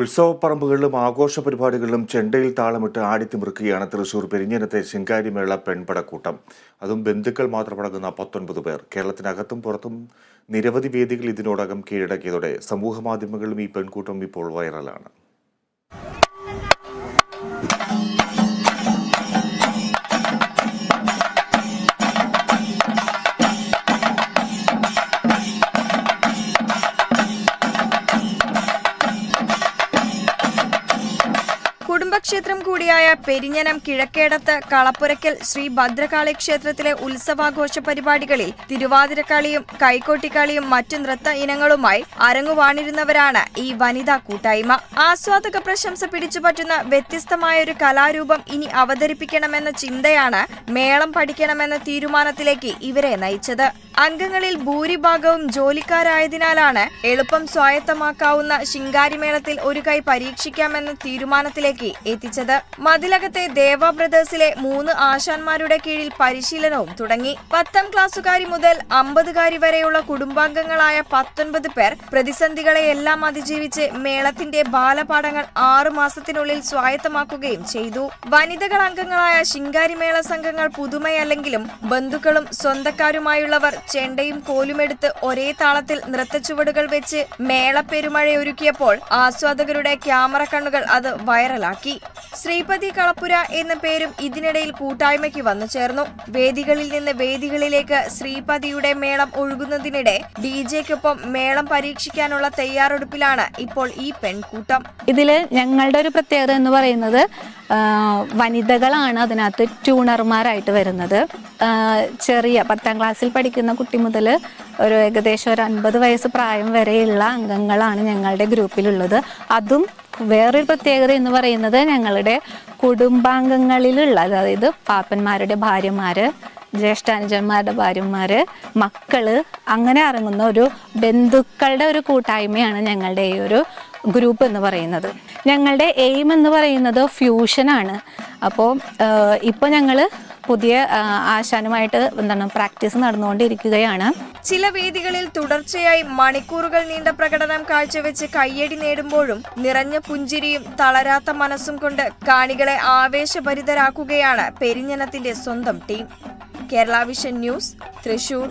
ഉത്സവപ്പറമ്പുകളിലും ആഘോഷ പരിപാടികളിലും ചെണ്ടയിൽ താളമിട്ട് ആടിത്തിമിറുക്കുകയാണ് തൃശൂർ പെരിഞ്ഞനത്തെ ശിങ്കാരിമേള പെൺപടക്കൂട്ടം. അതും ബന്ധുക്കൾ മാത്രമടങ്ങുന്ന പത്തൊൻപത് പേർ. കേരളത്തിനകത്തും പുറത്തും നിരവധി വേദികൾ ഇതിനോടകം കീഴടക്കിയതോടെ സമൂഹ മാധ്യമങ്ങളിലും ഈ പെൺകൂട്ടം ഇപ്പോൾ വൈറലാണ്. കുടുംബക്ഷേത്രം കൂടിയായ പെരിഞ്ഞനം കിഴക്കേടത്ത് കളപ്പുരയ്ക്കൽ ശ്രീ ഭദ്രകാളി ക്ഷേത്രത്തിലെ ഉത്സവാഘോഷ പരിപാടികളിൽ തിരുവാതിരക്കളിയും കൈക്കോട്ടിക്കളിയും മറ്റു നൃത്ത ഇനങ്ങളുമായി അരങ്ങുവാണിരുന്നവരാണ് ഈ വനിതാ കൂട്ടായ്മ. ആസ്വാദക പ്രശംസ പിടിച്ചുപറ്റുന്ന വ്യത്യസ്തമായ ഒരു കലാരൂപം ഇനി അവതരിപ്പിക്കണമെന്ന ചിന്തയാണ് മേളം പഠിക്കണമെന്ന തീരുമാനത്തിലേക്ക് ഇവരെ നയിച്ചത്. അംഗങ്ങളിൽ ഭൂരിഭാഗവും ജോലിക്കാരായതിനാലാണ് എളുപ്പം സ്വായത്തമാക്കാവുന്ന ശിങ്കാരിമേളത്തിൽ ഒരു കൈ പരീക്ഷിക്കാമെന്ന തീരുമാനത്തിലേക്ക് എത്തിച്ചത്. മതിലകത്തെ ദേവ ബ്രദേഴ്സിലെ മൂന്ന് ആശാന്മാരുടെ കീഴിൽ പരിശീലനവും തുടങ്ങി. പത്താം ക്ലാസ്സുകാരി മുതൽ അമ്പതുകാരി വരെയുള്ള കുടുംബാംഗങ്ങളായ പത്തൊൻപത് പേർ പ്രതിസന്ധികളെയെല്ലാം അതിജീവിച്ച് മേളത്തിന്റെ ബാലപാഠങ്ങൾ ആറു മാസത്തിനുള്ളിൽ സ്വായത്തമാക്കുകയും ചെയ്തു. വനിതകൾ അംഗങ്ങളായ ശിങ്കാരിമേള സംഘങ്ങൾ പുതുമയല്ലെങ്കിലും ബന്ധുക്കളും സ്വന്തക്കാരുമായുള്ളവർ ചെണ്ടയും കോലുമെടുത്ത് ഒരേ താളത്തിൽ നൃത്തച്ചുവടുകൾ വെച്ച് മേളപ്പെരുമഴയൊരുക്കിയപ്പോൾ ആസ്വാദകരുടെ ക്യാമറ കണ്ണുകൾ അത് വൈറലാക്കി. ശ്രീപതി കളപ്പുര എന്ന പേരും ഇതിനിടയിൽ കൂട്ടായ്മയ്ക്ക് വന്നു ചേർന്നു. വേദികളിൽ നിന്ന് വേദികളിലേക്ക് ശ്രീപതിയുടെ മേളം ഒഴുകുന്നതിനിടെ ഡി ജെക്കൊപ്പം മേളം പരീക്ഷിക്കാനുള്ള തയ്യാറെടുപ്പിലാണ് ഇപ്പോൾ ഈ പെൺകൂട്ടം. ഇതിൽ ഞങ്ങളുടെ ഒരു പ്രത്യേകത എന്ന് പറയുന്നത് വനിതകളാണ് അതിനകത്ത് ട്യൂണർമാരായിട്ട് വരുന്നത്. ചെറിയ പത്താം ക്ലാസ്സിൽ പഠിക്കുന്ന കുട്ടി മുതൽ ഒരു ഏകദേശം ഒരു അൻപത് വയസ്സ് പ്രായം വരെയുള്ള അംഗങ്ങളാണ് ഞങ്ങളുടെ ഗ്രൂപ്പിലുള്ളത്. അതും വേറൊരു പ്രത്യേകത എന്ന് പറയുന്നത് ഞങ്ങളുടെ കുടുംബാംഗങ്ങളിലുള്ള അതായത് പാപ്പന്മാരുടെ ഭാര്യമാര് ജ്യേഷ്ഠാനുജന്മാരുടെ ഭാര്യമാര് മക്കൾ അങ്ങനെ ഇറങ്ങുന്ന ഒരു ബന്ധുക്കളുടെ ഒരു കൂട്ടായ്മയാണ് ഞങ്ങളുടെ ഈ ഒരു ഗ്രൂപ്പ് എന്ന് പറയുന്നത്. ഞങ്ങളുടെ എയിം എന്ന് പറയുന്നത് ഫ്യൂഷനാണ് അപ്പോൾ ഇപ്പോൾ ഞങ്ങൾ പുതിയ ആശാനുമായിട്ട് എന്താണ് പ്രാക്ടീസ് നടന്നുകൊണ്ടിരിക്കുകയാണ്. ചില വേദികളിൽ തുടർച്ചയായി മണിക്കൂറുകൾ നീണ്ട പ്രകടനം കാഴ്ചവെച്ച് കയ്യടി നേടുമ്പോഴും നിറഞ്ഞ പുഞ്ചിരിയും തളരാത്ത മനസ്സും കൊണ്ട് കാണികളെ ആവേശഭരിതരാക്കുകയാണ് പെരിഞ്ഞനത്തിന്റെ സ്വന്തം team. Kerala vision news Thrissur.